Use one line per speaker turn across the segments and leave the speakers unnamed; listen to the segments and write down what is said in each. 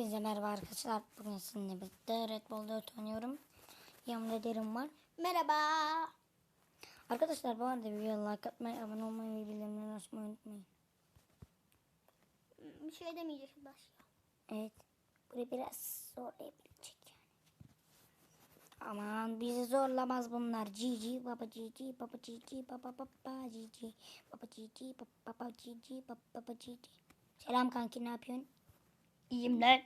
Hepinize merhaba arkadaşlar. Bugün sizinle birlikte Red Bull 4 oynuyorum. Yanımda Derin var.
Merhaba.
Arkadaşlar bu arada videoya like atmayı, abone olmayı ve bildirimleri açmayı unutmayın.
Bir şey demeyecek başka.
Evet. Burayı biraz zorlayabilecek yani. Aman bizi zorlamaz bunlar. Cici baba cici baba cici baba baba cici baba cici baba cici baba cici. Selam kanki ne yapıyorsun? İyiyim lan.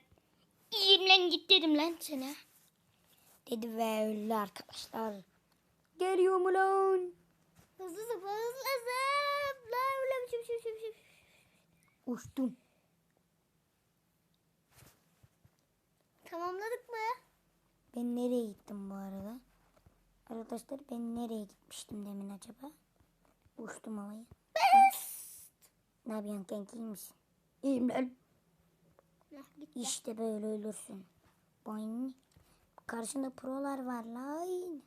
İyiyim lan git dedim lan sana. Dedi ve öldü arkadaşlar. Geliyor mu lan?
Hızlı zıpla hızlı zıpla. Şey bir şey bir şey.
Uçtum.
Tamamladık mı?
Ben nereye gittim bu arada? Arkadaşlar ben nereye gitmiştim demin acaba? Uçtum havaya. ne yapıyorsun kanki iyi misin? İyiyim lan.
Heh.
İşte böyle ölürsün. Boing. Karşında prolar var lan.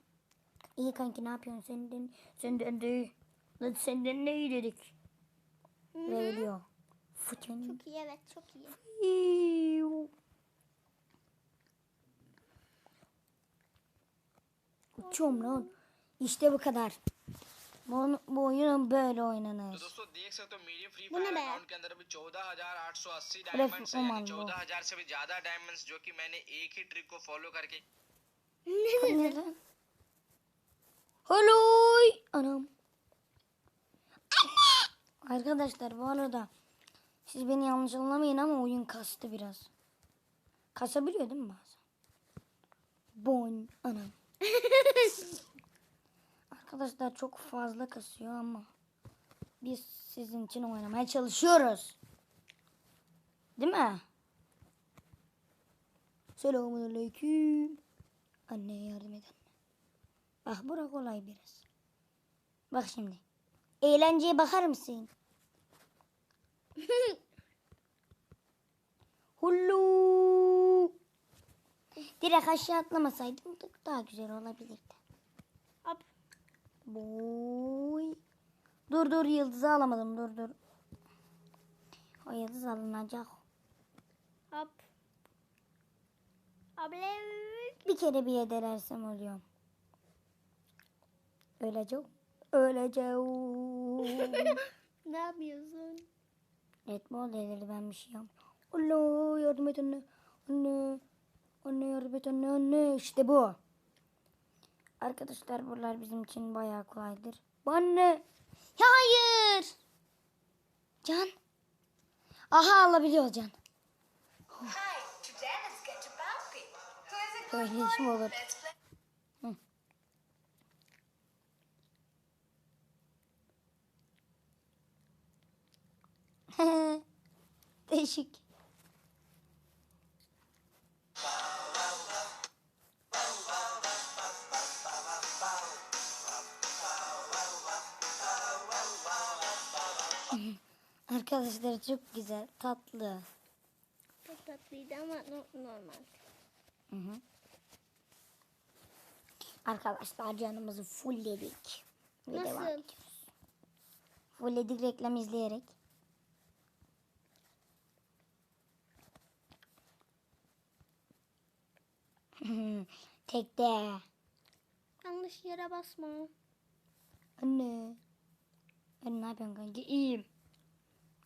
İyi kanki ne yapıyorsun? Senden, senden de. Lan senden ne iyi dedik.
Hı
Ve
hı.
ölüyor. Fıçın.
Çok iyi evet çok iyi.
Uçuyorum lan. İşte bu kadar. Bu, bu oyun böyle
तो
oynanır.
दोस्तों देख सकते हो medium free
वो ना
fire
bag.
Account के अंदर अभी चौदह हजार आठ सौ अस्सी
अरे
डायमंड्स
वो
है
मान
यानी
लो।
चौदह हजार से भी ज्यादा डायमंड्स जो कि मैंने एक ही ट्रिक को फॉलो करके
Ne lan? Holoy. Anam. Arkadaşlar bu arada siz beni yanlış anlamayın ama oyun kastı biraz. Kasabiliyor değil mi bazen? Bon. Anam. Arkadaşlar çok fazla kasıyor ama biz sizin için oynamaya çalışıyoruz. Değil mi? Selamun aleyküm. Anneye yardım eden. Bak bura kolay biraz. Bak şimdi. Eğlenceye bakar mısın? Hullu. Direkt aşağı atlamasaydım da daha güzel olabilirdi. Boy. Dur dur yıldızı alamadım dur dur. O yıldız alınacak.
Hop. Abla.
Bir kere bir ederersem oluyor. Öleceğim. Öleceğim.
ne yapıyorsun?
Bu delirdi ben bir şey yapmıyorum. Allah yardım et anne. Anne. Anne yardım et anne anne. İşte bu. Arkadaşlar buralar bizim için bayağı kolaydır. Anne. Ya hayır. Can. Aha alabiliyor Can. Böyle işim olur. Değişik. Arkadaşlar çok güzel, tatlı.
Çok tatlıydı ama no- normal.
Hı hı. Arkadaşlar canımızı fullledik. Ve devam
Nasıl?
ediyoruz. Fullledik reklam izleyerek. Tekte.
Yanlış yere basma.
Anne. Ben ne yapıyorsun kanka? İyiyim.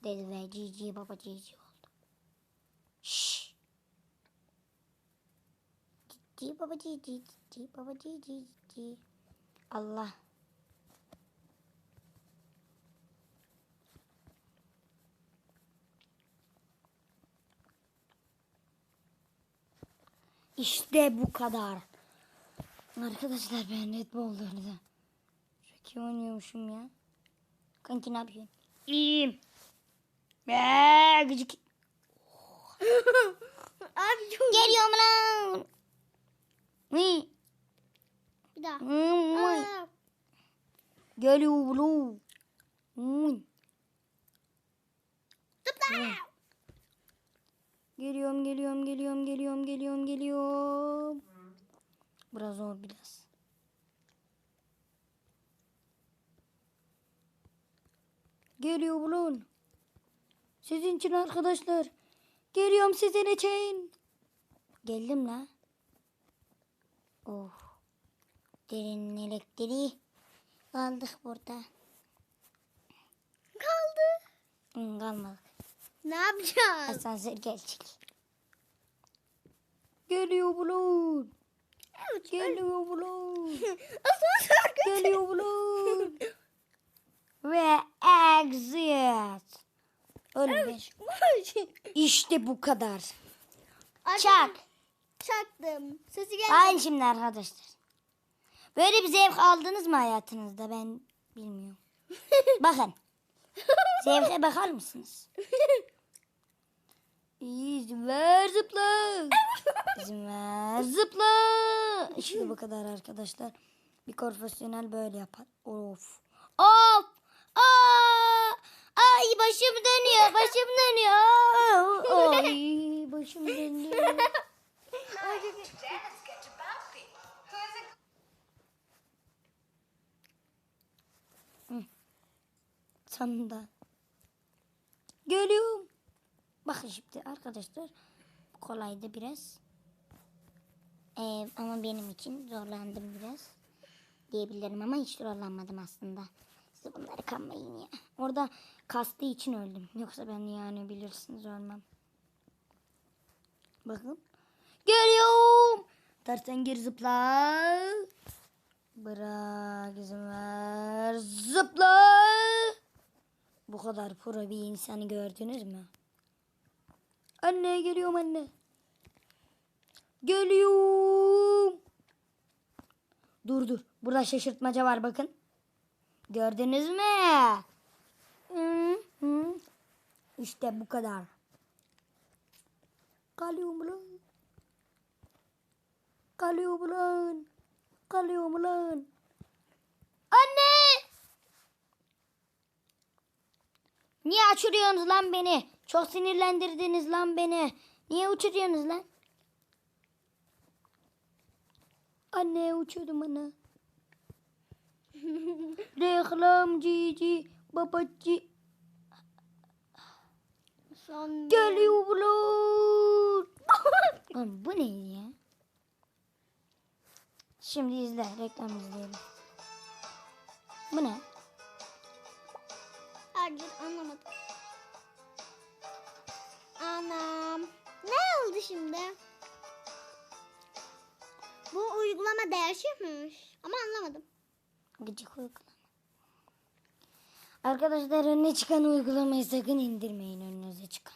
Dedi ve cici baba cici oldu. Şşş. Cici baba cici cici baba cici cici. Allah. İşte bu kadar. Arkadaşlar ben Red Bull'larda. Çok iyi oynuyormuşum ya. Kanki ne yapıyorsun? İyiyim. Eee gıcık.
Abi çok.
Geliyorum lan.
Bir daha. Aa,
Geliyorum. Hı.
Zıpla.
Geliyorum, geliyorum, geliyorum, geliyorum, geliyorum, geliyorum. Biraz zor biraz. Geliyor bulun. Sizin için arkadaşlar. Geliyorum sizin için. Geldim la. Oh. Derinin elektriği. Kaldık burada.
Kaldı.
Hı, kalmadık.
Ne yapacağız?
Asansör gelecek. Geliyor bulun.
Evet.
Geliyor bulun.
Asansör
Geliyor bulun. Ve exit. Ölmüş. İşte bu kadar. Çak.
Çaktım. Sesi gel.
Hayır şimdi arkadaşlar. Böyle bir zevk aldınız mı hayatınızda ben bilmiyorum. Bakın. Zevke bakar mısınız? İzin ver zıpla. İzin ver zıpla. İşte bu kadar arkadaşlar. Bir profesyonel böyle yapar. Of. Of. Aa! Ay başım dönüyor. Başım dönüyor. Ay başım dönüyor. Sonunda. Geliyorum. Bakın şimdi arkadaşlar. Kolaydı biraz. Ee, ama benim için zorlandım biraz. Diyebilirim ama hiç zorlanmadım aslında. Bunları kanmayın ya. Orada kastığı için öldüm. Yoksa ben yani bilirsiniz ölmem. Bakın. Geliyorum. Tersen geri zıpla. Bırak izin ver. Zıpla. Bu kadar pro bir insanı gördünüz mü? Anne geliyorum anne. Geliyorum. Dur dur. Burada şaşırtmaca var bakın. Gördünüz mü? İşte bu kadar. Kalıyorum lan. Kalıyorum lan. Kalıyorum lan. Anne! Niye uçuruyorsunuz lan beni? Çok sinirlendirdiniz lan beni. Niye uçuruyorsunuz lan? Anne uçuyordum ana. Reklam cici babacı
Son.
geliyor bulut. Lan bu neydi ya? Şimdi izle reklam izleyelim. Bu ne?
Hayır anlamadım. Anam. Ne oldu şimdi? Bu uygulama değişmiş. Ama anlamadım.
Gıcık uygulama. Arkadaşlar önüne çıkan uygulamayı sakın indirmeyin önünüze çıkan.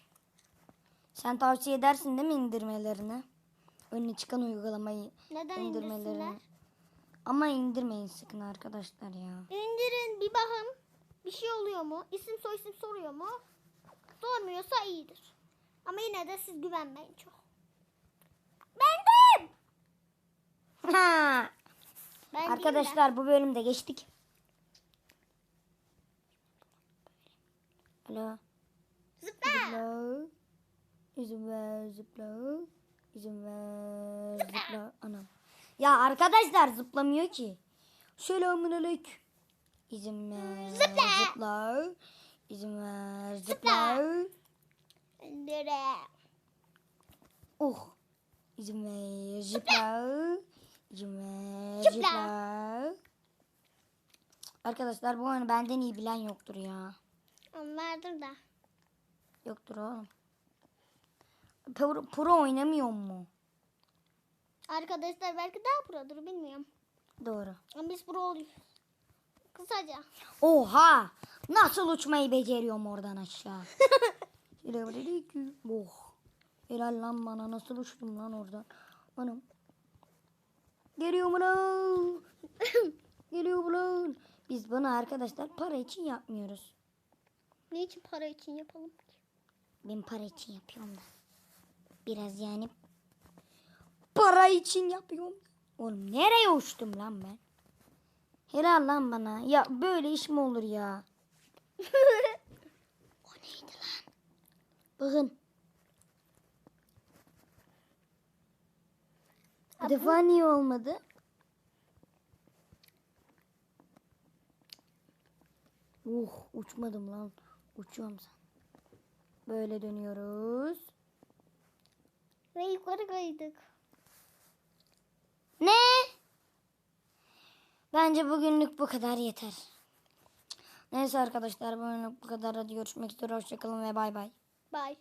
Sen tavsiye edersin değil mi indirmelerini? Önüne çıkan uygulamayı
Neden
indirmelerini.
indirsinler?
Ama indirmeyin sakın arkadaşlar ya.
İndirin bir bakın. Bir şey oluyor mu? İsim soy isim soruyor mu? Sormuyorsa iyidir. Ama yine de siz güvenmeyin çok. Bendim.
Ha!
Ben değilim de.
Arkadaşlar bu bölümde geçtik. Alo.
Zıpla.
Zıpla. İzin ver zıpla. İzin ver zıpla. Anam. Ya arkadaşlar zıplamıyor ki. Selamun aleyküm. İzin ver
Zıpla.
zıpla. İzin ver zıpla.
İndirin.
Oh. İzin ver zıpla. İzin
Zıpla.
zıpla. Arkadaşlar bu oyunu benden iyi bilen yoktur ya.
Onlardır da.
Yoktur oğlum. Pro, pro oynamıyor mu?
Arkadaşlar belki daha produr bilmiyorum.
Doğru.
Ama biz pro oluyoruz. Kısaca.
Oha! Nasıl uçmayı beceriyorum oradan aşağı. Selamünaleyküm. oh. Helal lan bana nasıl uçtum lan oradan. Anam. Geliyor mu lan? Geliyor mu lan? Biz bunu arkadaşlar para için yapmıyoruz.
Niçin para için yapalım ki?
Ben para için yapıyorum da. Biraz yani para için yapıyorum. Oğlum nereye uçtum lan ben? Helal lan bana. Ya böyle iş mi olur ya? o neydi lan? Bakın. Bu defa niye olmadı? Uh uçmadım lan. Uçuyorum sen. Böyle dönüyoruz.
Ve yukarı kaydık.
Ne? Bence bugünlük bu kadar yeter. Neyse arkadaşlar bugünlük bu kadar. Hadi görüşmek üzere. Hoşçakalın ve bay bay.
Bye.